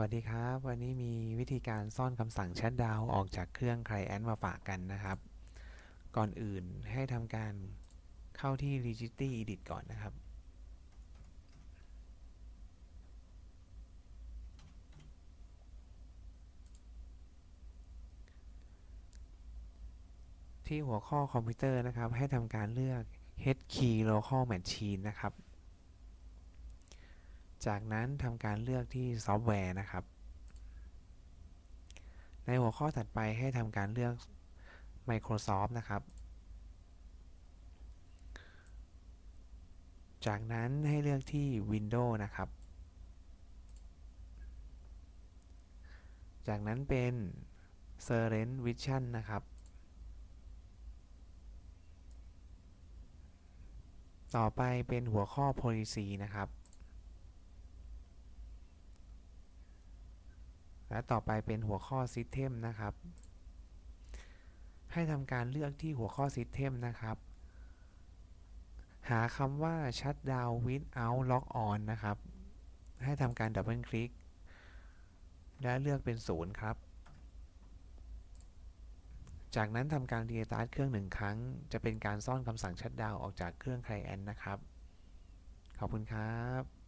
วัสดีครับ วันนี้มีวิธีการซ่อนคำสั่งชัดดาวออกจากเครื่อง Client มาฝากกันนะครับ ก่อนอื่นให้ทำการเข้าที่ Registry Edit ก่อนนะครับ ที่หัวข้อคอมพิวเตอร์นะครับ ให้ทำการเลือก H key local machine นะครับ จากนั้นทำการเลือกที่ซอฟต์แวร์นะครับ ในหัวข้อถัดไปให้ทำการเลือก Microsoft นะครับ จากนั้นให้เลือกที่ Windows นะครับ จากนั้นเป็น s e r e n Vision นะครับ ต่อไปเป็นหัวข้อ Policy นะครับ และต่อไปเป็นหัวข้อ System นะครับ ให้ทำการเลือกที่หัวข้อ System นะครับ หาคำว่า Shutdown without log on นะครับ ให้ทำการดับเบิลคลิก และเลือกเป็นศูนย์ครับ จากนั้นทำการรีสตาร์ทเครื่องหนึ่งครั้ง จะเป็นการซ่อนคำสั่งชัดดาวออกจากเครื่อง Client นะครับ ขอบคุณครับ